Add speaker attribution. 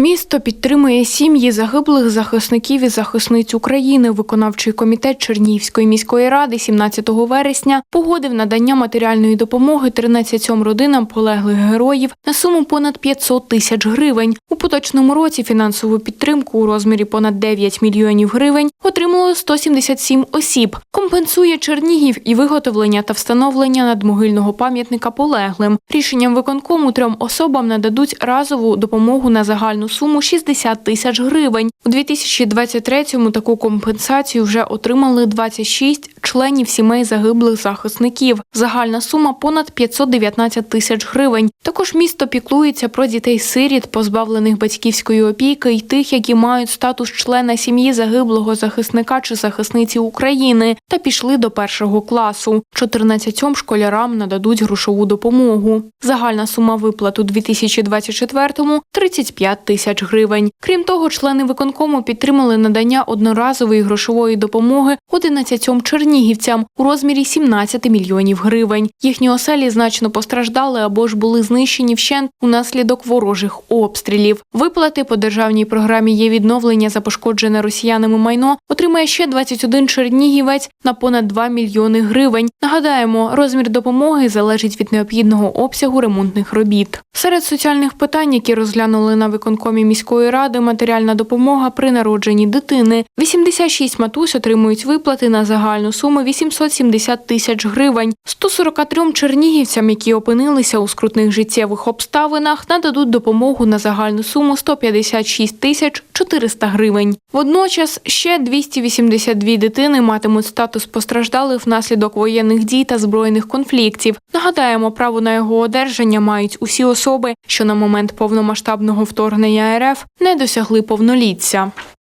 Speaker 1: Місто підтримує сім'ї загиблих захисників і захисниць України. Виконавчий комітет Чернігівської міської ради 17 вересня погодив надання матеріальної допомоги 13 родинам полеглих героїв на суму понад 500 тисяч гривень. У поточному році фінансову підтримку у розмірі понад 9 мільйонів гривень отримало 177 осіб. Компенсує Чернігів і виготовлення та встановлення надмогильного пам'ятника полеглим. Рішенням виконкому трьом особам нададуть разову допомогу на загальну суму 60 тисяч гривень. У 2023-му таку компенсацію вже отримали 26 членів сімей загиблих захисників. Загальна сума понад 519 тисяч гривень. Також місто піклується про дітей-сиріт, позбавлених батьківської опіки, і тих, які мають статус члена сім'ї загиблого захисника чи захисниці України та пішли до першого класу. 14 школярам нададуть грошову допомогу. Загальна сума виплат у 2024-му – 35 тисяч гривень. Крім того, члени виконкому підтримали надання одноразової грошової допомоги 11 чернігівцям у розмірі 17 мільйонів гривень. Їхні оселі значно постраждали або ж були знищені вщент унаслідок ворожих обстрілів. Виплати по державній програмі є відновлення за пошкоджене росіянами майно отримає ще 21 чернігівець на понад 2 мільйони гривень. Нагадаємо, розмір допомоги залежить від необхідного обсягу ремонтних робіт. Серед соціальних питань, які розглянули на виконкомі міської ради, матеріальна допомога при народженні дитини. 86 матусь отримують виплати на загальну суму 870 тисяч гривень. 143 чернігівцям, які опинилися у скрутних життєвих обставинах, нададуть допомогу на загальну суму 156 тисяч 400 гривень. Водночас ще 282 дитини матимуть статус постраждалих внаслідок воєнних дій та збройних конфліктів. Нагадаємо, право на його одержання мають усі особи, що на момент повномасштабного вторгнення РФ не досягли повноліття.